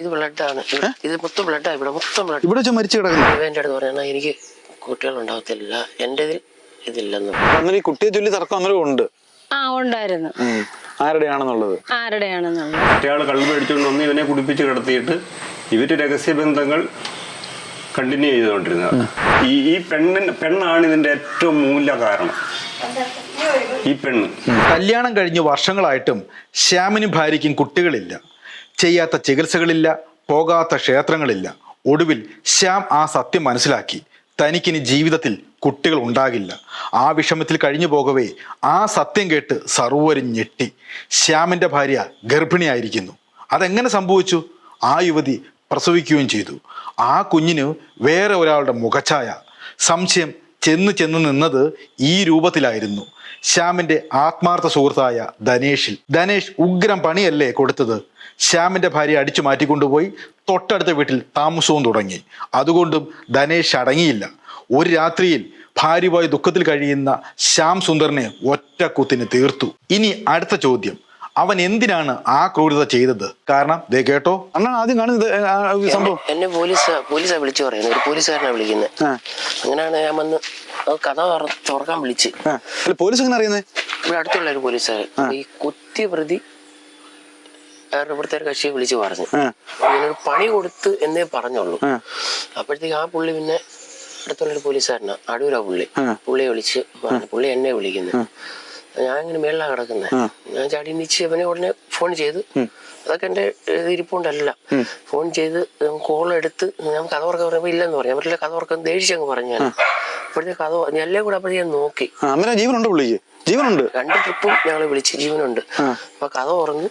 ഇത് ബ്ലഡാണ് ഇത് മൊത്തം ബ്ലഡാ ഇവിടെ മൊത്തം ബ്ലഡ് ഇവിടെ വെച്ച് മരിച്ചു കിടക്കുന്നു. എന്റെ അടുത്ത് പറഞ്ഞാൽ എനിക്ക് കുട്ടികൾ ഉണ്ടാവത്തില്ല. എന്റെ ഇതിൽ ഇതില്ലെന്ന് അന്നേരം ഈ കുട്ടിയെ ചൊല്ലി തർക്കം അന്നേരം ഉണ്ട്. ആ ഉണ്ടായിരുന്നു. ആരുടെയാണെന്നുള്ളത്? ആരുടെയാണെന്നുള്ളത്? മറ്റേയാൾ കള്ള് മേടിച്ചുകൊണ്ട് വന്ന് ഇവനെ കുടിപ്പിച്ച് കിടത്തിയിട്ട് ഇവർ രഹസ്യബന്ധങ്ങൾ കണ്ടിന്യൂ ചെയ്തുകൊണ്ടിരുന്നത്. ഈ ഈ പെണ്ണിന് പെണ്ണാണ് ഇതിന്റെ ഏറ്റവും മൂല കാരണം. ഈ പെണ്ണ്. കല്യാണം കഴിഞ്ഞ് വർഷങ്ങളായിട്ടും ശ്യാമിനും ഭാര്യയ്ക്കും കുട്ടികളില്ല. ചെയ്യാത്ത ചികിത്സകളില്ല പോകാത്ത ക്ഷേത്രങ്ങളില്ല. ഒടുവിൽ ശ്യാം ആ സത്യം മനസ്സിലാക്കി. തനിക്കിനി ജീവിതത്തിൽ കുട്ടികൾ ഉണ്ടാകില്ല. ആ വിഷമത്തിൽ കഴിഞ്ഞു പോകവേ ആ സത്യം കേട്ട് സർവരും ഞെട്ടി. ശ്യാമിന്റെ ഭാര്യ ഗർഭിണിയായിരിക്കുന്നു. അതെങ്ങനെ സംഭവിച്ചു? ആ യുവതി പ്രസവിക്കുകയും ചെയ്തു. ആ കുഞ്ഞിന് വേറെ ഒരാളുടെ മുഖഛായ സംശയം ചെന്ന് ചെന്ന് നിന്നത് ഈ രൂപത്തിലായിരുന്നു. ശ്യാമിന്റെ ആത്മാർത്ഥ സുഹൃത്തായ ധനേഷിൽ. ധനേഷ് ഉഗ്രം പണിയല്ലേ കൊടുത്തത്? ശ്യാമിന്റെ ഭാര്യ അടിച്ചു മാറ്റിക്കൊണ്ടുപോയി തൊട്ടടുത്ത വീട്ടിൽ താമസവും തുടങ്ങി. അതുകൊണ്ടും ധനേഷ് അടങ്ങിയില്ല. ഒരു രാത്രിയിൽ ഭാര്യയുമായി ദുഃഖത്തിൽ കഴിയുന്ന ശ്യാം സുന്ദറിനെ ഒറ്റ കുത്തിന് തീർത്തു. ഇനി അടുത്ത ചോദ്യം. അവൻ എന്തിനാണ് ആ ക്രൂരത ചെയ്തത്? കാരണം ദേ കേട്ടോ. അണ്ണാ ആദ്യം കാണുന്നത് സംഭവം. എന്നെ പോലീസ് പോലീസാ വിളിച്ചു പറയുന്നത്. ഒരു പോലീസുകാരനാണ് വിളിക്കുന്നത് അങ്ങനെയാണ് ഞാൻ വന്ന് കഥ തുറക്കാൻ വിളിച്ച്. പോലീസ് എങ്ങനെ അറിയുന്നത് ഇവിടെ അടുത്തുള്ള ഒരു പോലീസുകാരൻ. ഈ കുത്തിയ പ്രതി ഇവിടുത്തെ ഒരു കക്ഷിയെ വിളിച്ച് പറഞ്ഞു. ഇങ്ങനൊരു പണി കൊടുത്ത് എന്നേ പറഞ്ഞുള്ളൂ. അപ്പോഴത്തേക്ക് ആ പുള്ളി പിന്നെ അടുത്തുള്ള ഒരു പോലീസുകാരനാണ് അടൂരാ പുള്ളി. പുള്ളിയെ വിളിച്ച് പുള്ളി എന്നെ വിളിക്കുന്നത് ഞാൻ ഇങ്ങനെ മേളിലാണ് കിടക്കുന്നത് ഞാൻ ചാടി നിച്ച് അവനെ ഉടനെ ഫോൺ ചെയ്ത്. അതൊക്കെ എന്റെ ഇരിപ്പുണ്ടല്ല. ഫോൺ ചെയ്ത് കോൾ എടുത്ത് ഞാൻ കഥ ഉറക്കം പറയുമ്പോൾ ഇല്ലെന്ന് പറഞ്ഞു. അവരുടെ കഥ ഉറക്കം ദേഷ്യങ്ങ് പറഞ്ഞു ഞാൻ. അപ്പോഴത്തെ കഥ എല്ലാം കൂടെ അപ്പോഴത്തെ ഞാൻ നോക്കി. ജീവനുണ്ട് ജീവനുണ്ട്. രണ്ട് ട്രിപ്പും ഞങ്ങൾ വിളിച്ച് ജീവനുണ്ട്. അപ്പൊ കഥ ഉറങ്ങി.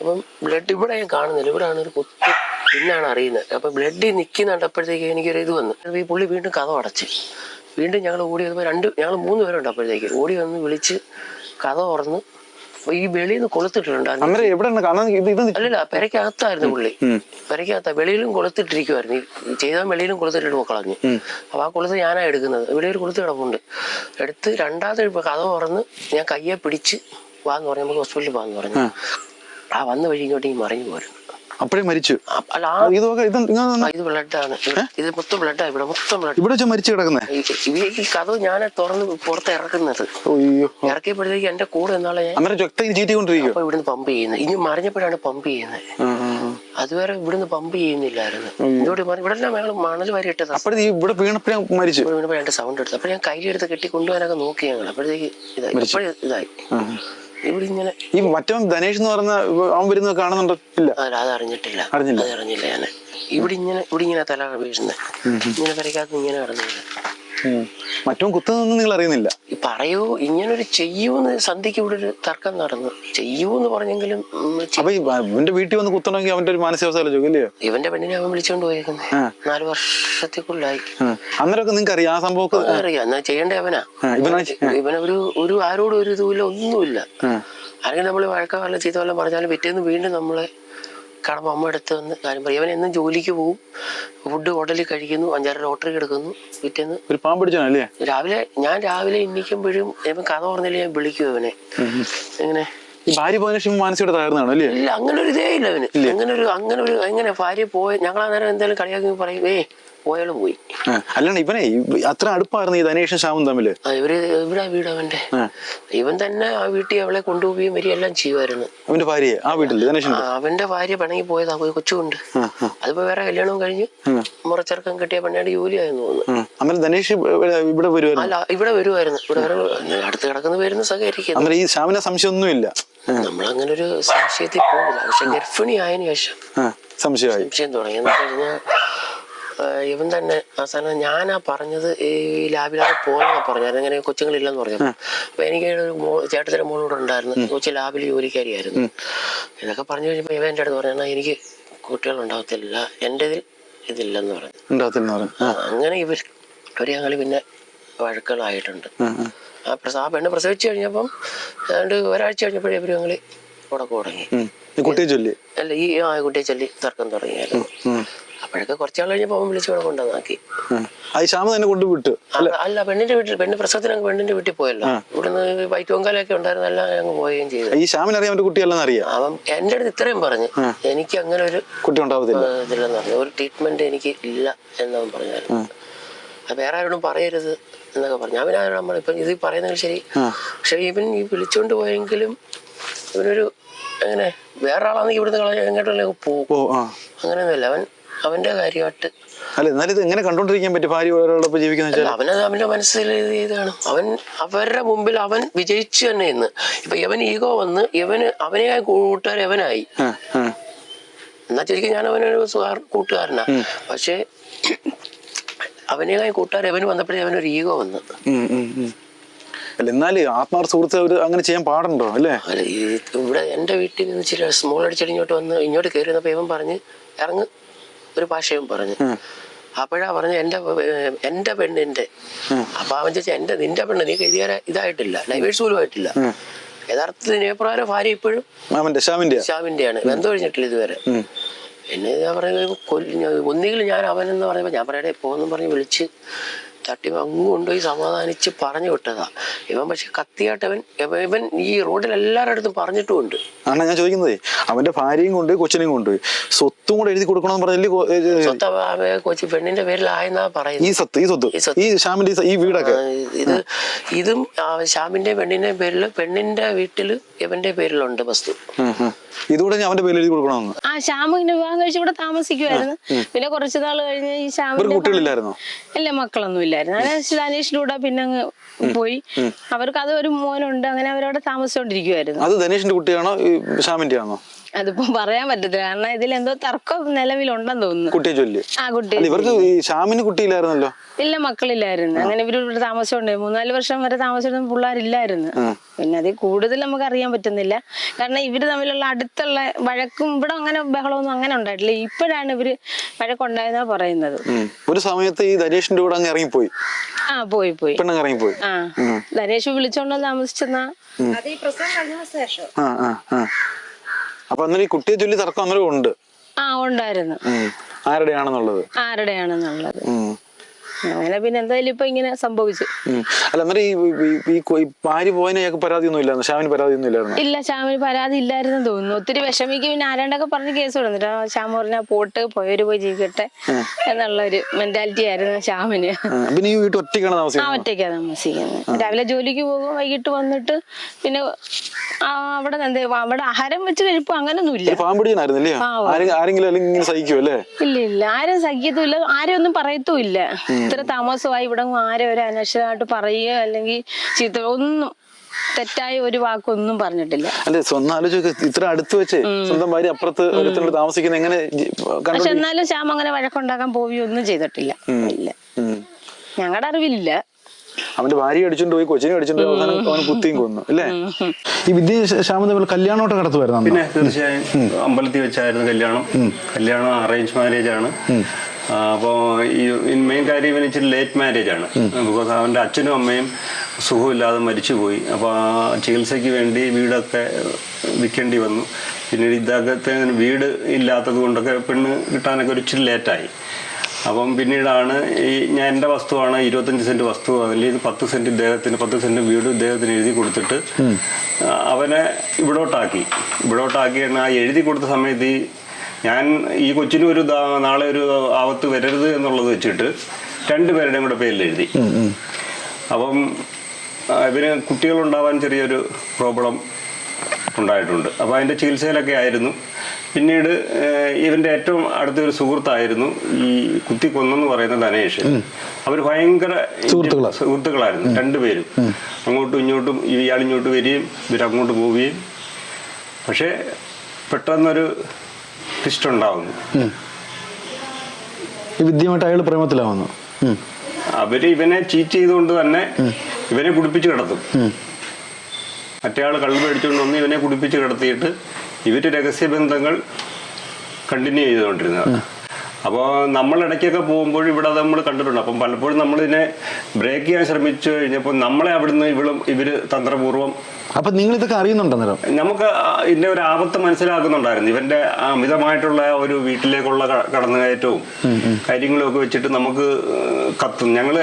അപ്പം ബ്ലഡ് ഇവിടെ ഞാൻ കാണുന്നില്ല. ഇവിടെയാണ് ഒരു കുത്ത് പിന്നാണ് അറിയുന്നത് അപ്പൊ ബ്ലഡ് നിൽക്കുന്നുണ്ടപ്പോഴത്തേക്ക് എനിക്കൊരു ഇത് വന്നു. ഈ പുള്ളി വീണ്ടും കഥ അടച്ച്. വീണ്ടും ഞങ്ങൾ ഓടി വന്നപ്പോൾ രണ്ട് ഞങ്ങൾ മൂന്ന് പേരുണ്ട് അപ്പോഴത്തേക്ക്. ഓടി വന്ന് വിളിച്ച് കഥ തുറന്ന് ഈ വെളിയിൽ നിന്ന് കൊളുത്തിട്ടിട്ടുണ്ട് അല്ലല്ല പെരക്കകത്തായിരുന്നു പുള്ളി. പെരക്കകത്ത വെളിയിലും കൊളുത്തിട്ടിരിക്കുമായിരുന്നു ഈ ചെയ്തവൻ വെളിയിലും കൊളുത്തിട്ടിട്ട് കളഞ്ഞു. അപ്പൊ ആ കൊളുത്ത് ഞാനാ എടുക്കുന്നത്. വെളിയിൽ കൊളുത്ത് കിടപ്പുണ്ട്. എടുത്ത് രണ്ടാമത്തെ കഥ തുറന്ന് ഞാൻ കയ്യെ പിടിച്ച് വാന്ന് പറഞ്ഞു നമുക്ക് ഹോസ്പിറ്റലിൽ പോകാന്ന് പറഞ്ഞു. ആ വന്ന വഴി ഇങ്ങോട്ട് ഈ മറിഞ്ഞു പോരും. അപ്പഴേ മരിച്ചു. അല്ല ആ ഇതൊക്കെ ഇത് ആ, ഇത് ബ്ലഡാണ്. ഇത് മൊത്തം ബ്ലഡാ ഇവിടെ മൊത്തം ബ്ലഡ്. ഇവിടെ വെച്ച് മരിച്ചു കിടക്കുന്നേ? ഈ കഥ ഞാൻ തുറന്ന് പുറത്ത് ഇറക്കുന്നത്. അയ്യോ. ഇറക്കിയപ്പോഴത്തേക്ക് എന്റെ കൂടെ എന്നാളെ ഞാൻ അന്നേരം രക്തം ചീറ്റിക്കൊണ്ടിരിക്കും അപ്പൊ ഇവിടുന്ന് പമ്പ് ചെയ്യുന്നത് ഇനി മറിഞ്ഞപ്പോഴാണ് പമ്പ് ചെയ്യുന്നത് അതുവരെ ഇവിടുന്ന് പമ്പ് ചെയ്യുന്നില്ലായിരുന്നു. ഇതോടെ മാറി ഇവിടെ എല്ലാം ഞങ്ങൾ മണൽ വരെ ഇട്ടതാ. അപ്പോഴേ ഈ ഇവിടെ വീണപ്പോഴേ മരിച്ചു. വീണപ്പോ രണ്ട് സൗണ്ട് എടുത്തു. അപ്പൊ ഞാൻ കയ്യിലെടുത്ത് കെട്ടി കൊണ്ടുപോകാനൊക്കെ നോക്കി ഞങ്ങൾ അപ്പോഴത്തേക്ക് ഇതായി. അപ്പോഴേ ഇതായി. ഇവിടെ ഇങ്ങനെ ഈ മറ്റവൻ ധനേഷ് എന്ന് പറഞ്ഞ അവൻ വരുന്നത് കാണുന്നുണ്ടോ? ഇല്ല. ആ, അത് അറിഞ്ഞിട്ടില്ല. അറിഞ്ഞില്ല. അത് അറിഞ്ഞില്ല ഞാൻ ഇവിടെ ഇങ്ങനെ ഇവിടെ ഇങ്ങനെ തല വീഴുന്നത് ഇങ്ങനെ വരയ്ക്കാത്ത ഇങ്ങനെ കിടന്നില്ല ഉം. മറ്റവൻ കുത്തുന്നൊന്നും നിങ്ങൾ അറിയുന്നില്ല. പറയൂ ഇങ്ങനൊരു ചെയ്യൂന്ന് സന്ധ്യക്ക് ഇവിടെ ഒരു തർക്കം നടന്നു. ചെയ്യൂന്ന് പറഞ്ഞെങ്കിലും ഉം, ചെ- അപ്പൊ ഇവന്റെ വീട്ടിൽ വന്ന് കുത്തണമെങ്കിൽ അവന്റെ ഒരു മാനസികാവസ്ഥ ചോദിക്കില്ലയോ? ഇവന്റെ പെണ്ണിനെ അവൻ വിളിച്ചോണ്ട് പോയേക്കുന്നത് നാല് വർഷത്തേക്കുള്ളായി. അന്നേരമൊക്കെ നിങ്ങൾക്ക് അറിയാം ആ സംഭവം അറിയാം. എന്നാ ചെയ്യേണ്ട അവനാ? ഇവനൊരു ഒരു ആരോടും ഒരു ഇതുമില്ല ഒന്നുമില്ല. ആരെങ്കിലും നമ്മൾ വഴക്ക വല്ല ചീത്ത വല്ല പറഞ്ഞാലും പിറ്റേന്ന് വീണ്ടും നമ്മളെ കാണുമ്പോൾ അമ്മ എടുത്ത് വന്ന് കാര്യം പറയും. ഇവൻ എന്നും ജോലിക്ക് പോകും ഫുഡ് ഹോട്ടലിൽ കഴിക്കുന്നു. അഞ്ചാറ് ലോട്ടറി എടുക്കുന്നു. പിറ്റേന്ന് ഒരു പാമ്പ് പിടിച്ചാണല്ലേ രാവിലെ ഞാൻ രാവിലെ എണ്ണിക്കുമ്പോഴും ഇവൻ കഥ പറഞ്ഞില്ല ഞാൻ വിളിക്കും ഇവനെ. എങ്ങനെ? ഭാര്യ പോയതിനു ശേഷം മാനസികത തകർന്നാണോ അല്ലേ? ഇല്ല അങ്ങനെ ഒരു ഇതേ ഇല്ല അവന് അങ്ങനെ ഒരു അങ്ങനെ ഒരു എങ്ങനെ ഭാര്യ പോയ ഞങ്ങൾ അന്നേരം എന്തായാലും കളിയാക്കി പറയും ഏ പോയാലും പോയി. അല്ലാണ്ട് ഇവനെ അത്ര അടുപ്പായിരുന്നു ഈ ധനേഷും ശ്യാമും തമ്മിൽ ഇവർ ഇവിടെ വീട് അവന്റെ? ഇവൻ തന്നെ ആ വീട്ടിൽ അവളെ കൊണ്ടുപോവുകയും എല്ലാം ചെയ്യുമായിരുന്നു. അവന്റെ ഭാര്യ ആ വീട്ടിൽ അവന്റെ ഭാര്യ പണങ്ങി പോയതാ പോയി കൊച്ചുകൊണ്ട്. അതിപ്പോ വേറെ കല്യാണവും കഴിഞ്ഞ്. മുറച്ചെറുക്കം കിട്ടിയ പെണ്ണയുടെ ജോലിയായെന്ന് തോന്നുന്നു. അങ്ങനെ ധനേഷ് ഇവിടെ വരുവായിരുന്നു? വരുമായിരുന്നു അല്ല ഇവിടെ വരുമായിരുന്നു ഇവിടെ അടുത്ത് കിടക്കുന്ന പേരുന്ന് സഹകരിക്കുന്നു. ഈ ശ്യാമിനെ സംശയമൊന്നുമില്ല. നമ്മളങ്ങനെ ഒരു സംശയത്തിൽ പോകില്ല പക്ഷെ ഗർഭിണി ആയതിനു ശേഷം സംശയമായി. സംശയം തുടങ്ങി കഴിഞ്ഞാൽ ആ, ഇവൻ തന്നെ അവസാനം ഞാനാ പറഞ്ഞത് ഈ ലാബിലൊക്കെ പോകണമെന്ന് പറഞ്ഞു ഇങ്ങനെ കൊച്ചുങ്ങളില്ലെന്ന് പറഞ്ഞു അപ്പൊ എനിക്ക് ഒരു ചേട്ടത്തിന്റെ മോളോട് ഉണ്ടായിരുന്നു. കൊച്ചു ലാബിൽ ജോലിക്കാരിയായിരുന്നു. ഇതൊക്കെ പറഞ്ഞു കഴിഞ്ഞപ്പോ ഇവ എന്റെ അടുത്ത് പറഞ്ഞാൽ എനിക്ക് കുട്ടികൾ ഉണ്ടാവത്തില്ല എന്റെ ഇതിൽ ഇതില്ലെന്ന് പറഞ്ഞു. അങ്ങനെ ഇവർ ഒരു ഞങ്ങൾ പിന്നെ വഴക്കുകളായിട്ടുണ്ട്. ആ പ്രസ ആ പെണ്ണ് പ്രസവിച്ചു കഴിഞ്ഞപ്പം ഏതാണ്ട് ഒരാഴ്ച കഴിഞ്ഞപ്പോഴേ ഇവർ ഞങ്ങൾ ഉടക്കം തുടങ്ങി കുട്ടിയെ ചൊല്ലി? അല്ല ഈ ആ കുട്ടിയെ ചൊല്ലി തർക്കം തുടങ്ങിയായിരുന്നു. അപ്പോഴൊക്കെ കുറച്ചാൾ കഴിഞ്ഞപ്പോ അവൻ വിളിച്ച് ഇവിടെ കൊണ്ടുവന്നാക്കി. ശ്യാമ തന്നെ കൊണ്ട് വിട്ടു അല്ല? പെണ്ണിന്റെ വീട്ടിൽ പെണ്ണ് പ്രസവത്തിന് അങ്ങ് പെണ്ണിന്റെ വീട്ടിൽ പോയല്ലോ. ഇവിടുന്ന് വൈറ്റുവങ്കാലൊക്കെ ഉണ്ടായിരുന്ന എല്ലാം ഞങ്ങൾ പോവുകയും ചെയ്തു. ഈ ശ്യാമിനെ അറിയാം അവന്റെ കുട്ടിയല്ലെന്ന് അറിയാം. അവൻ എന്റെ അടുത്ത് ഇത്രയും പറഞ്ഞു എനിക്ക് അങ്ങനെ ഒരു കുട്ടി ഉണ്ടാവത്തില്ല. ഇതില്ലെന്ന് പറഞ്ഞു. ഒരു ട്രീറ്റ്മെന്റ് എനിക്ക് ഇല്ല എന്നവൻ പറഞ്ഞായിരുന്നു അത് വേറെ ആരോടും പറയരുത് എന്നൊക്കെ പറഞ്ഞു. അവനാരോട് നമ്മൾ ഇപ്പം ഇത് പറയുന്നത് ശരി. പക്ഷെ ഇവൻ ഈ വിളിച്ചോണ്ട് പോയെങ്കിലും ഇവനൊരു അങ്ങനെ വേറെ ആളാണെങ്കിൽ ഇവിടുന്ന് കളഞ്ഞ എങ്ങോട്ടുള്ള പോകും. അങ്ങനെയൊന്നുമില്ല. അവൻ അവന്റെ കാര്യമായിട്ട്. അല്ല എന്നാലും ഇത് എങ്ങനെ കണ്ടോണ്ടിരിക്കാൻ പറ്റും? ഭാര്യ ഒരാളോടൊപ്പം ജീവിക്കുന്ന അവനത് അവന്റെ മനസ്സിൽ ഇതാണ്. അവൻ അവരുടെ മുമ്പിൽ അവൻ വിജയിച്ചു തന്നെ ഇന്ന്. ഇപ്പൊ ഇവൻ ഈഗോ വന്ന് ഇവന് അവനെ കൂട്ടുകാർ അവനായി എന്നാ ശരിക്കും ഞാൻ അവനൊരു കൂട്ടുകാരനാ. പക്ഷേ അവനെയായി കൂട്ടുകാർ അവന് വന്നപ്പോഴേ അവനൊരു ഈഗോ വന്ന്. അല്ല എന്നാൽ ആത്മാർ സുഹൃത്ത് അവർ അങ്ങനെ ചെയ്യാൻ പാടുണ്ടോ അല്ലേ? ഇവിടെ എന്റെ വീട്ടിൽ നിന്ന് ഇച്ചിരി സ്മോൾ അടിച്ചടിഞ്ഞോട്ട് വന്ന് ഇങ്ങോട്ട് കയറി വന്നപ്പോൾ ഇവൻ പറഞ്ഞ് ഇറങ്ങ്. ഒരു ഭാഷയും പറഞ്ഞു. അപ്പോഴാ പറഞ്ഞു എന്റെ എന്റെ പെണ്ണിന്റെ പെണ്ണിന്റെ അപ്പൊ അവൻ ചോദിച്ചാൽ എന്റെ നിന്റെ പെണ്ണ് നീ ഇതുവരെ ഇതായിട്ടില്ല ഡൈവേഴ്സ് പോലും ആയിട്ടില്ല യഥാർത്ഥത്തിൽ നിയമപ്രകാരം ഭാര്യ ഇപ്പോഴും ശ്യാമിന്റെയാണ് ബന്ധം കഴിഞ്ഞിട്ടില്ല ഇതുവരെ. പിന്നെ ഞാൻ പറയുന്നത് ഒന്നുകിൽ ഞാൻ അവനെന്ന് പറയുമ്പോൾ ഞാൻ പറയട്ടെ പോന്നും പറഞ്ഞ് വിളിച്ച് തട്ടി അങ്ങ് കൊണ്ടുപോയി സമാധാനിച്ച് പറഞ്ഞു വിട്ടതാ. ഇവൻ പക്ഷെ കത്തിയായിട്ട് അവൻ ഇവൻ- ഈ റോഡിൽ എല്ലാവരുടെ അടുത്തും പറഞ്ഞിട്ടുമുണ്ട്. ആണ് ഞാൻ ചോദിക്കുന്നത് അവന്റെ ഭാര്യയും കൊണ്ട് കൊച്ചിനെയും കൊണ്ട് സ്വത്തും കൂടെ എഴുതി കൊടുക്കണമെന്ന് പറഞ്ഞല്ലേ ഏ, സ്വത്ത് കൊച്ചി പെണ്ണിന്റെ പേരിലായെന്നാ പറയുന്നത്. ഈ സ്വത്ത് ഈ സ്വത്ത്. ഈ ശ്യാമിന്റെ ഈ വീടൊക്കെ. ഇത് ഇതും ശ്യാമിന്റെ പെണ്ണിന്റെ പേരിൽ പെണ്ണിന്റെ വീട്ടിൽ ഇവന്റെ പേരിലുണ്ട് വസ്തു. ഇതുകൂടെ ഞാൻ അവന്റെ പേരിൽ എഴുതി കൊടുക്കണമെന്ന് ആ ശ്യാമ ഇങ്ങനെ വിവാഹം കഴിച്ച് ഇവിടെ താമസിക്കുമായിരുന്നു പിന്നെ കുറച്ച് നാൾ കഴിഞ്ഞ് ഈ ശ്യാമിന്റെ കുട്ടികളില്ലായിരുന്നോ? ഇല്ല മക്കളൊന്നും ഇല്ലായിരുന്നു അങ്ങനെ ധനേഷിന്റെ പിന്നെ അങ്ങ് പോയി. അവർക്ക് അത് ഒരു മോനുണ്ട്. അങ്ങനെ അവരവിടെ താമസിച്ചോണ്ടിരിക്കുവായിരുന്നു. അത് ധനേഷിന്റെ കുട്ടിയാണോ? ശ്യാമിന്റെ ആണോ? അതിപ്പോ പറയാൻ പറ്റത്തില്ല. കാരണം ഇതിൽ എന്തോ തർക്കം നിലവിലുണ്ടെന്ന് തോന്നുന്നു. കുട്ടിയെ ചൊല്ലി. ആ കുട്ടി ഇവർക്ക് ശ്യാമിന് കുട്ടിയില്ലായിരുന്നല്ലോ? ഇല്ല മക്കളില്ലായിരുന്നു. അങ്ങനെ ഇവർ ഇവിടെ താമസിച്ചോണ്ട് മൂന്നാൽ വർഷം വരെ താമസിച്ചിരുന്ന പിള്ളേരില്ലായിരുന്നു. പിന്നെ അതിൽ കൂടുതൽ നമുക്ക് അറിയാൻ പറ്റുന്നില്ല. കാരണം ഇവർ തമ്മിലുള്ള അടുത്തുള്ള വഴക്കും ഇവിടെ അങ്ങനെ ബഹളമൊന്നും അങ്ങനെ ഉണ്ടായിട്ടില്ല. ഇപ്പോഴാണ് ഇവർ വഴക്കുണ്ടായെന്നാ പറയുന്നത്. ഒരു സമയത്ത് ഈ ധനേഷിന്റെ കൂടെ അങ്ങ് ഇറങ്ങിപ്പോയി. ആ പോയി പോയി. പെണ്ണങ്ങ് ഇറങ്ങിപ്പോയി. ആ ധനേഷ് വിളിച്ചോണ്ട് താമസിച്ചെന്നാ? ആ ആ ആ. അപ്പൊ അന്നേരം ഈ കുട്ടിയെ ചൊല്ലി തർക്കം അന്നേരം ഉണ്ട്. ആ ഉണ്ടായിരുന്നു. ആരുടെയാണെന്നുള്ളത്? ആരുടെയാണെന്നുള്ളത്? ഉം. അങ്ങനെ പിന്നെ എന്തായാലും ഇപ്പൊ ഇങ്ങനെ സംഭവിച്ചു. അല്ല അന്നേരം ഈ പരാതി ഭാര്യ പോയതിന് പരാതിയൊന്നും ഇല്ലായിരുന്നു? ശ്യാമിന് പരാതിയൊന്നും ഇല്ലായിരുന്നു ഇല്ല ശ്യാമിന് പരാതി ഇല്ലായിരുന്നു തോന്നുന്നു. ഒത്തിരി വിഷമിക്ക്. പിന്നെ ആരാണ്ടൊക്കെ പറഞ്ഞ് കേസ് കൊടുത്തിട്ട് ആ ശ്യാം പറഞ്ഞാ പോട്ട് പോയവര് പോയി ജീവിക്കട്ടെ എന്നുള്ള ഒരു മെന്റാലിറ്റി ആയിരുന്നു ശ്യാമിന്. പിന്നെ ഈ വീട്ടിൽ ഒറ്റയ്ക്കാണ് ആ താമസിക്കുന്നത്. രാവിലെ ജോലിക്ക് പോകും വൈകിട്ട് വന്നിട്ട് പിന്നെ ആ അവിടെ അവിടെ ആഹാരം വെച്ച് കഴിപ്പോ അങ്ങനൊന്നും ഇല്ല. ആരെങ്കിലും ഇങ്ങനെ ഇല്ല ഇല്ല ആരും സഹിക്കത്തുമില്ല ആരും ഒന്നും പറയത്തുമില്ല. ഇത്ര താമസമായി ഇവിടെ ആരും ഒരു അനശ്വരമായിട്ട് പറയുകയോ അല്ലെങ്കിൽ ചീത്ത ഒന്നും തെറ്റായ ഒരു വാക്കൊന്നും പറഞ്ഞിട്ടില്ല. അല്ലെ സ്വന്തം ആലോചിച്ച് ഇത്ര അടുത്ത് വെച്ച് സ്വന്തം ഭാര്യ അപ്പുറത്ത് ഒരുത്തനോട് താമസിക്കുന്ന എങ്ങനെ പക്ഷെ എന്നാലും ശ്യാം അങ്ങനെ വഴക്കുണ്ടാക്കാൻ പോവുകയൊന്നും ചെയ്തിട്ടില്ല. ഇല്ല. ഞങ്ങളുടെ അറിവിലില്ല. അവന്റെ ഭാര്യ അടിച്ചോണ്ട് പോയി കൊച്ചിനെ അടിച്ചോണ്ട് പോയി അവസാനം അവൻ കുത്തിയും കൊന്നു അല്ലേ? ഈ വിദ്യ ശ്യാമ തമ്മിൽ കടത്തു കടത്തുമായിരുന്നു പിന്നെ തീർച്ചയായും അമ്പലത്തിൽ വെച്ചായിരുന്നു കല്യാണം. കല്യാണം അറേഞ്ച് മാരേജ് ആണ്. അപ്പോൾ ഈ മെയിൻ കാര്യം ഇവന് ഇച്ചിരി ലേറ്റ് മാരേജ് ആണ്. ബിക്കോസ് അവന്റെ അച്ഛനും അമ്മയും സുഖമില്ലാതെ മരിച്ചുപോയി അപ്പോൾ ആ ചികിത്സയ്ക്ക് വേണ്ടി വീടൊക്കെ വിൽക്കേണ്ടി വന്നു. പിന്നീട് ഇദ്ദേഹത്തെ വീട് ഇല്ലാത്തത് കൊണ്ടൊക്കെ പെണ്ണ് കിട്ടാനൊക്കെ ഒരു ഇച്ചിരി ലേറ്റായി അപ്പം പിന്നീടാണ് ഈ ഞാൻ എന്റെ വസ്തുവാണ് ഇരുപത്തഞ്ച് സെന്റ് വസ്തു അതിൽ ഇത് പത്ത് സെന്റ് ഇദ്ദേഹത്തിന് പത്ത് സെന്റ് വീട് ഇദ്ദേഹത്തിന് എഴുതി കൊടുത്തിട്ട് അവനെ ഇവിടോട്ടാക്കി. ഇവിടോട്ടാക്കി ആ എഴുതി കൊടുത്ത സമയത്ത് ഈ ഞാൻ ഈ കൊച്ചിന് ഒരു നാളെ ഒരു ആപത്ത് വരരുത് എന്നുള്ളത് വെച്ചിട്ട് രണ്ടുപേരുടെയും കൂടെ പേരിൽ എഴുതി. അപ്പം ഇവന് കുട്ടികളുണ്ടാവാൻ ചെറിയൊരു പ്രോബ്ലം ഉണ്ടായിട്ടുണ്ട്. അപ്പോൾ അതിന്റെ ചികിത്സയിലൊക്കെ ആയിരുന്നു. പിന്നീട് ഇവന്റെ ഏറ്റവും അടുത്തൊരു സുഹൃത്തായിരുന്നു ഈ കുത്തി കൊന്നെന്ന് പറയുന്ന ധനേഷ് അവർ ഭയങ്കര സുഹൃത്തുക്കളാ? സുഹൃത്തുക്കളായിരുന്നു രണ്ടുപേരും. അങ്ങോട്ടും ഇങ്ങോട്ടും ഇയാൾ ഇങ്ങോട്ട് വരികയും ഇവരങ്ങോട്ട് പോവുകയും. പക്ഷേ പെട്ടെന്നൊരു ട്വിസ്റ്റ് ഉണ്ടാവുന്നു. അയാൾ പ്രേമത്തിലാവുന്നു. അവർ ഇവനെ ചീറ്റ് ചെയ്തുകൊണ്ട് തന്നെ ഇവനെ കുടിപ്പിച്ച് കിടത്തും. മറ്റേ ആൾ കള്ളു മേടിച്ചുകൊണ്ട് വന്ന് ഇവനെ കുടിപ്പിച്ച് കിടത്തിയിട്ട് ഇവർ രഹസ്യബന്ധങ്ങൾ കണ്ടിന്യൂ ചെയ്തുകൊണ്ടിരുന്നത്. അപ്പോൾ നമ്മൾ ഇടയ്ക്കൊക്കെ പോകുമ്പോൾ ഇവിടെ നമ്മൾ കണ്ടിട്ടുണ്ട്. അപ്പം പലപ്പോഴും നമ്മളിതിനെ ബ്രേക്ക് ചെയ്യാൻ ശ്രമിച്ചു കഴിഞ്ഞപ്പോൾ നമ്മളെ അവിടുന്ന് ഇവളും ഇവർ തന്ത്രപൂർവം അപ്പൊ നിങ്ങൾ ഇതൊക്കെ അറിയുന്നുണ്ടോ നമുക്ക് ഇതിന്റെ ഒരു ആപത്ത് മനസ്സിലാക്കുന്നുണ്ടായിരുന്നു ഇവന്റെ അമിതമായിട്ടുള്ള ഒരു വീട്ടിലേക്കുള്ള കടന്നുകയറ്റവും കാര്യങ്ങളും ഒക്കെ വെച്ചിട്ട് നമുക്ക് കത്തും. ഞങ്ങൾ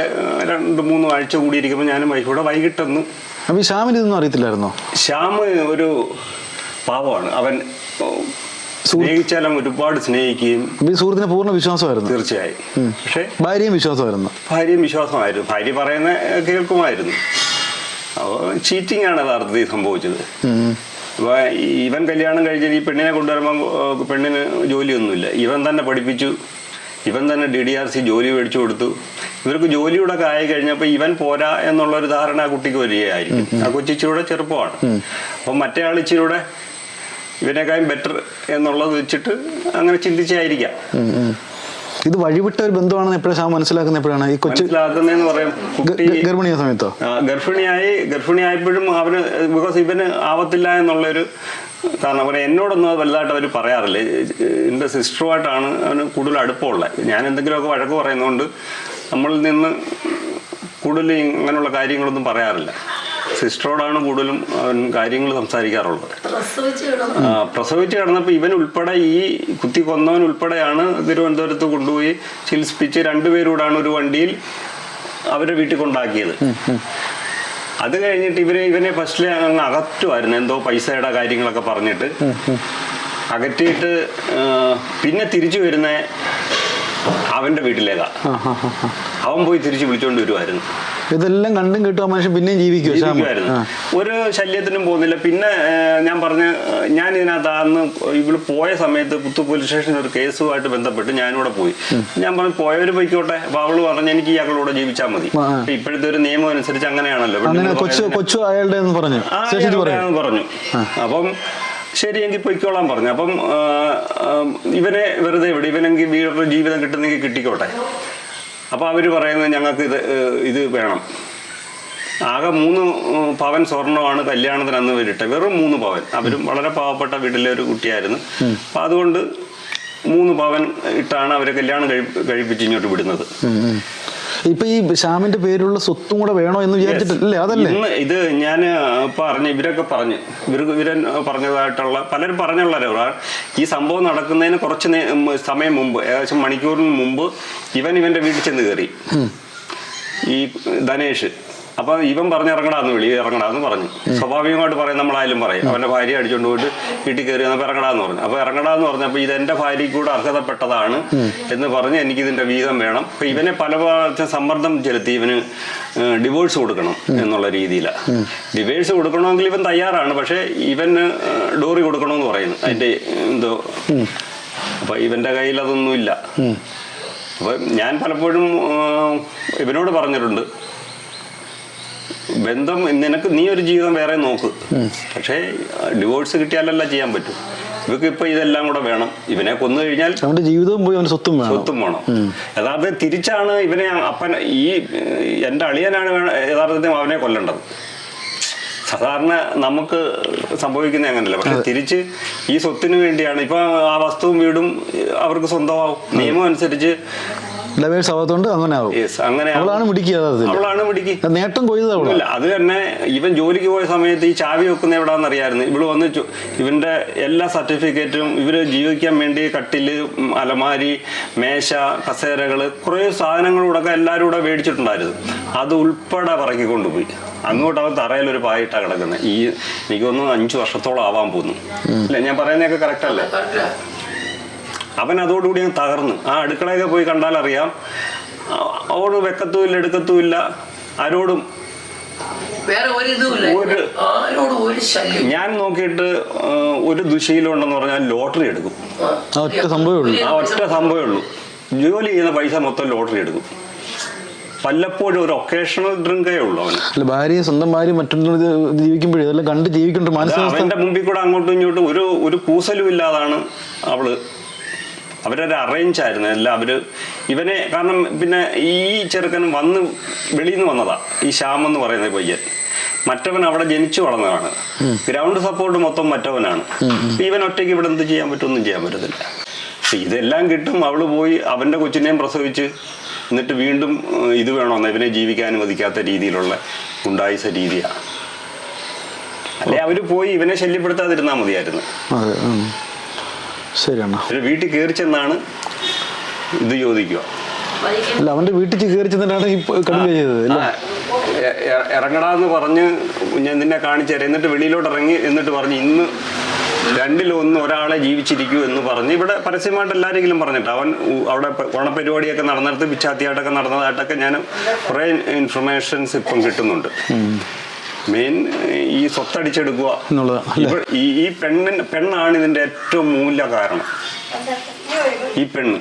രണ്ട് മൂന്ന് ആഴ്ച കൂടിയിരിക്കുമ്പോൾ ഞാനും വൈഫൂടെ വൈകിട്ടൊന്ന് അപ്പൊ ശ്യാമിന് ഇതൊന്നും അറിയത്തില്ലായിരുന്നോ? ശ്യാമ് ഒരു പാവമാണ്. അവൻ സ്നേഹിച്ചാലും ഒരുപാട് സ്നേഹിക്കുകയും സുഹൃത്തിന് പൂർണ വിശ്വാസമായിരുന്നു. തീർച്ചയായും. പക്ഷെ ഭാര്യയും വിശ്വാസമായിരുന്നു. ഭാര്യയും വിശ്വാസമായിരുന്നു. ഭാര്യ പറയുന്ന കേൾക്കുമായിരുന്നു. അപ്പോൾ ചീറ്റിംഗ് ആണ് യഥാർത്ഥത്തിൽ സംഭവിച്ചത്. അപ്പോൾ ഇവൻ കല്യാണം കഴിഞ്ഞ് ഈ പെണ്ണിനെ കൊണ്ടുവരുമ്പോൾ പെണ്ണിന് ജോലിയൊന്നുമില്ല. ഇവൻ തന്നെ പഠിപ്പിച്ചു. ഇവൻ തന്നെ ഡി ഡി ആർ സി ജോലി മേടിച്ചു കൊടുത്തു. ഇവർക്ക് ജോലിയുടെ ഒക്കെ ആയി കഴിഞ്ഞപ്പോൾ ഇവൻ പോരാ എന്നുള്ള ഒരു ധാരണ ആ കുട്ടിക്ക് വരികയായിരിക്കും. ആ കൊച്ചിച്ചിലൂടെ ചെറുപ്പമാണ്. അപ്പം മറ്റേ ആൾ ഇച്ചിലൂടെ ഇവനേക്കാളും ബെറ്റർ എന്നുള്ളത് വെച്ചിട്ട് അങ്ങനെ ചിന്തിച്ചായിരിക്കാം. ഇത് വഴിവിട്ട ഒരു ബന്ധമാണെന്ന് എപ്പോഴും ശ്യാം മനസ്സിലാക്കുന്നത് എപ്പോഴാണ്? ഈ കൊച്ചു മനസ്സിലാക്കുന്നതെന്ന് പറയാം ഗർഭിണിയ സമയത്തോ? ഗർഭിണിയായി ഗർഭിണിയായപ്പോഴും അവന് ബിക്കോസ് ഇവന് ആവത്തില്ല എന്നുള്ളൊരു കാരണം. അവന് എന്നോടൊന്നും അത് വലുതായിട്ട് അവർ പറയാറില്ല. എന്റെ സിസ്റ്ററുമായിട്ടാണ് അവന് കൂടുതൽ അടുപ്പമുള്ളത്. ഞാൻ എന്തെങ്കിലുമൊക്കെ വഴക്ക് പറയുന്നതുകൊണ്ട് നമ്മളിൽ നിന്ന് കൂടുതൽ ഇങ്ങനെയുള്ള കാര്യങ്ങളൊന്നും പറയാറില്ല. സിസ്റ്ററോടാണ് കൂടുതലും അവൻ കാര്യങ്ങൾ സംസാരിക്കാറുള്ളത്. പ്രസവിച്ച് കിടന്നപ്പോൾ ഇവൻ ഉൾപ്പെടെ ഈ കുത്തി കൊന്നവൻ ഉൾപ്പെടെയാണ് തിരുവനന്തപുരത്ത് കൊണ്ടുപോയി ചികിത്സിപ്പിച്ച് രണ്ടുപേരൂടാണ് ഒരു വണ്ടിയിൽ അവരെ വീട്ടിൽ കൊണ്ടാക്കിയത്. അത് കഴിഞ്ഞിട്ട് ഇവരെ ഇവനെ ഫസ്റ്റിലെ അങ്ങ് അകറ്റുമായിരുന്നു. എന്തോ പൈസയുടെ കാര്യങ്ങളൊക്കെ പറഞ്ഞിട്ട്. അകറ്റിയിട്ട് പിന്നെ തിരിച്ചു വരുന്ന അവന്റെ വീട്ടിലേക്കാ അവൻ പോയി തിരിച്ചു വിളിച്ചോണ്ട് വരുമായിരുന്നു ഇതെല്ലാം കണ്ടും കേട്ടും ആ മനുഷ്യൻ പിന്നെയും ജീവിക്കും ഒരു ശല്യത്തിനും പോകുന്നില്ല. പിന്നെ ഞാൻ പറഞ്ഞ ഞാൻ ഇതിനകത്ത് അന്ന് ഇവൾ പോയ സമയത്ത് പുത്തു പോലീസ് സ്റ്റേഷനിൽ ഒരു കേസുമായിട്ട് ബന്ധപ്പെട്ട് ഞാനിവിടെ പോയി. ഞാൻ പറഞ്ഞു പോയവര് പോയിക്കോട്ടെ. അപ്പൊ അവൾ പറഞ്ഞു എനിക്ക് ഇയാളോട് ജീവിച്ചാൽ മതി. ഇപ്പോഴത്തെ ഒരു നിയമം അനുസരിച്ച് അങ്ങനെയാണല്ലോ. പറഞ്ഞു. പറഞ്ഞു. അപ്പം ശരി എങ്കിൽ പൊയ്ക്കോളാൻ പറഞ്ഞു. അപ്പം ഇവനെ വെറുതെ ഇവിടെ ഇവനെങ്കിൽ വീടൊരു ജീവിതം കിട്ടുന്നെങ്കിൽ കിട്ടിക്കോട്ടെ. അപ്പൊ അവർ പറയുന്നത് ഞങ്ങൾക്ക് ഇത് ഇത് വേണം. ആകെ മൂന്ന് പവൻ സ്വർണമാണ് കല്യാണത്തിന് അന്ന് വരിട്ടെ വെറും മൂന്ന് പവൻ. അവരും വളരെ പാവപ്പെട്ട വീട്ടിലെ ഒരു കുട്ടിയായിരുന്നു. അപ്പം അതുകൊണ്ട് മൂന്ന് പവൻ ഇട്ടാണ് അവരെ കല്യാണം കഴി കഴിപ്പിച്ച് ഇങ്ങോട്ട് വിടുന്നത്. ഇപ്പൊ ഈ ശ്യാമിന്റെ പേരിലുള്ള സ്വത്തും കൂടെ വേണോ എന്ന് വിചാരിച്ചിട്ടില്ലേ? അതല്ലേ? ഇത് ഞാൻ പറഞ്ഞു ഇവരൊക്കെ പറഞ്ഞു. ഇവർക്ക് ഇവരൻ പറഞ്ഞതായിട്ടുള്ള പലരും പറഞ്ഞുള്ളവരാ ഈ സംഭവം നടക്കുന്നതിന് കുറച്ച് സമയം മുമ്പ് ഏകദേശം മണിക്കൂറിന് മുമ്പ് ഇവൻ ഇവന്റെ വീട്ടിൽ ചെന്ന് കയറി ഈ ധനേഷ്. അപ്പൊ ഇവൻ പറഞ്ഞ് ഇറങ്ങടാന്ന് വിളി ഇറങ്ങടാന്ന് പറഞ്ഞു. സ്വാഭാവികമായിട്ട് പറയും നമ്മളായാലും പറയും. അവന്റെ ഭാര്യ അടിച്ചോണ്ട് പോയിട്ട് വീട്ടിൽ കയറി വന്നപ്പോ ഇറങ്ങടാന്ന് പറഞ്ഞു. അപ്പൊ ഇറങ്ങടാന്ന് പറഞ്ഞപ്പോൾ ഇത് എന്റെ ഭാര്യയ്ക്ക് കൂടെ അർഹതപ്പെട്ടതാണ് എന്ന് പറഞ്ഞ് എനിക്ക് ഇതിന്റെ വീതം വേണം. അപ്പൊ ഇവനെ പല സമ്മർദ്ദം ചെലുത്തി ഇവന് ഡിവോഴ്സ് കൊടുക്കണം എന്നുള്ള രീതിയിലാണ് ഡിവോഴ്സ് കൊടുക്കണമെങ്കിൽ ഇവൻ തയ്യാറാണ്. പക്ഷെ ഇവന് ഡോറി കൊടുക്കണമെന്ന് പറയുന്നു. അതിന്റെ എന്തോ. അപ്പൊ ഇവന്റെ കയ്യിൽ അതൊന്നുമില്ല. അപ്പൊ ഞാൻ പലപ്പോഴും ഇവനോട് പറഞ്ഞിട്ടുണ്ട്. ബന്ധം നിനക്ക് നീ ഒരു ജീവിതം വേറെ നോക്ക്. പക്ഷേ ഡിവോഴ്സ് കിട്ടിയാലല്ല ചെയ്യാൻ പറ്റും. ഇവക്ക് ഇപ്പൊ ഇതെല്ലാം കൂടെ വേണം. ഇവനെ കൊന്നു കഴിഞ്ഞാൽ അവന്റെ ജീവിതവും പോയി അവന്റെ സ്വത്തും വേണം. സ്വത്തും വേണം. യഥാർത്ഥത്തിൽ തിരിച്ചാണ് ഇവനെ അപ്പൻ ഈ എന്റെ അളിയനാണ് യഥാർത്ഥത്തിൽ അവനെ കൊല്ലേണ്ടത്. സാധാരണ നമുക്ക് സംഭവിക്കുന്ന അങ്ങനല്ല. പക്ഷെ തിരിച്ച് ഈ സ്വത്തിന് വേണ്ടിയാണ്. ഇപ്പൊ ആ വസ്തുവും വീടും അവർക്ക് സ്വന്തമാവും. നിയമം അനുസരിച്ച് ഡൈവേഴ്സ് ആവാത്തോണ്ട് അങ്ങനെ ആവും yes, അങ്ങനെ. അവളാണ് മിടിക്കുക യഥാർത്ഥത്തിൽ. അവളാണ് പിടിക്ക് നേട്ടം കൊയ്തത് അവളാ. അത് തന്നെ ഇവൻ ജോലിക്ക് പോയ സമയത്ത് ഈ ചാവി വെക്കുന്ന എവിടാന്ന് അറിയായിരുന്നു. ഇവൾ വന്ന് ഇവന്റെ എല്ലാ സർട്ടിഫിക്കറ്റും ഇവർ ജീവിക്കാൻ വേണ്ടി കട്ടിൽ അലമാരി മേശ കസേരകൾ കുറെ സാധനങ്ങളൂടൊക്കെ എല്ലാവരും കൂടെ മേടിച്ചിട്ടുണ്ടായിരുന്നു. അത് ഉൾപ്പെടെ പറക്കി കൊണ്ടുപോയി അങ്ങോട്ട് അവൻ ഒരു പായിട്ടാ കിടക്കുന്നത് ഈ എനിക്കൊന്ന് അഞ്ചു വർഷത്തോളം ആവാൻ പോകുന്നു. അല്ലെ ഞാൻ പറയുന്നതൊക്കെ കറക്റ്റ് അല്ലേ? അവൻ അതോടുകൂടി അങ്ങ് തകർന്നു. ആ അടുക്കളയൊക്കെ പോയി കണ്ടാൽ അറിയാം. അവൾ വെക്കത്തുമില്ല എടുക്കത്തുമില്ല. ആരോടും വേറെ ഒരു ഇതുമില്ല. ആരോടും ഒരു ശല്യം ഞാൻ നോക്കിയിട്ട് ഒരു ദുശീലം ഉണ്ടെന്ന് പറഞ്ഞാൽ ലോട്ടറി എടുക്കും. ഒറ്റ സംഭവമേ ഉള്ളൂ. ആ ഒറ്റ സംഭവമേ ഉള്ളൂ. ജോലി ചെയ്യുന്ന പൈസ മൊത്തം ലോട്ടറി എടുക്കും. വല്ലപ്പോഴും ഒരു ഒക്കേഷണൽ ഡ്രിങ്കേ ഉള്ളൂ അവന്. അല്ല ഭാര്യയും സ്വന്തം ഭാര്യ മറ്റൊരു ജീവിക്കുമ്പോഴേ ഇതെല്ലാം കണ്ട് ജീവിക്കുന്നുണ്ട് മനസ്സിലാവും മാനസികാവസ്ഥ. അവന്റെ മുമ്പിൽ കൂടെ അങ്ങോട്ടും ഇങ്ങോട്ടും ഒരു ഒരു കൂസലും ഇല്ലാതാണ് അവൾ. അവരൊരു അറേഞ്ച് ആയിരുന്നു. എല്ലാം അവർ ഇവനെ കാരണം പിന്നെ ഈ ചെറുക്കൻ വന്ന് വെളിയിൽ നിന്ന് വന്നതാ. ഈ ശ്യാം എന്ന് പറയുന്ന പയ്യൻ. മറ്റവൻ അവിടെ ജനിച്ചു വളർന്നതാണ്. ഗ്രൗണ്ട് സപ്പോർട്ട് മൊത്തം മറ്റവനാണ്. ഇവൻ ഒറ്റയ്ക്ക് ഇവിടെ എന്ത് ചെയ്യാൻ പറ്റും ഒന്നും ചെയ്യാൻ പറ്റത്തില്ല. ഇതെല്ലാം കിട്ടും. അവൾ പോയി അവന്റെ കൊച്ചിനെയും പ്രസവിച്ച് എന്നിട്ട് വീണ്ടും ഇത് വേണമെന്ന് ഇവനെ ജീവിക്കാൻ അനുവദിക്കാത്ത രീതിയിലുള്ള ഉണ്ടായിസ രീതിയാണ് അല്ലെ അവർ പോയി ഇവനെ ശല്യപ്പെടുത്താതിരുന്നാ മതിയായിരുന്നു. അതെ ഉം. ശരി അണ്ണ ഒരു വീട്ടിൽ കയറി ചെന്നാണ് ഇത് ചോദിക്കുക. അല്ല അവന്റെ വീട്ടിൽ കയറി ചെന്നിട്ടാണ് ഈ കടുവ ചെയ്തത് ഇറങ്ങടാന്ന് പറഞ്ഞ് ഞാൻ നിന്നെ കാണിച്ചു തരാം. എന്നിട്ട് വെളിയിലോട്ട് ഇറങ്ങി എന്നിട്ട് പറഞ്ഞ് ഇന്ന് രണ്ടിലൊന്ന് ഒരാളെ ജീവിച്ചിരിക്കൂ എന്ന് പറഞ്ഞ് ഇവിടെ പരസ്യമായിട്ട് എല്ലാരെങ്കിലും പറഞ്ഞിട്ട് അവൻ അവിടെ ഓണപരിപാടിയൊക്കെ നടന്നിടത്ത് പിച്ചാത്തിയായിട്ടൊക്കെ നടന്നതായിട്ടൊക്കെ ഞാൻ കുറേ ഇൻഫർമേഷൻസ് ഇപ്പം കിട്ടുന്നുണ്ട്. മെയിൻ ഈ സ്വത്തടിച്ചെടുക്കുക. എന്നുള്ളത് ഈ ഈ പെണ്ണിന് പെണ്ണാണ് ഇതിന്റെ ഏറ്റവും മൂല്യ കാരണം ഈ പെണ്ണ്.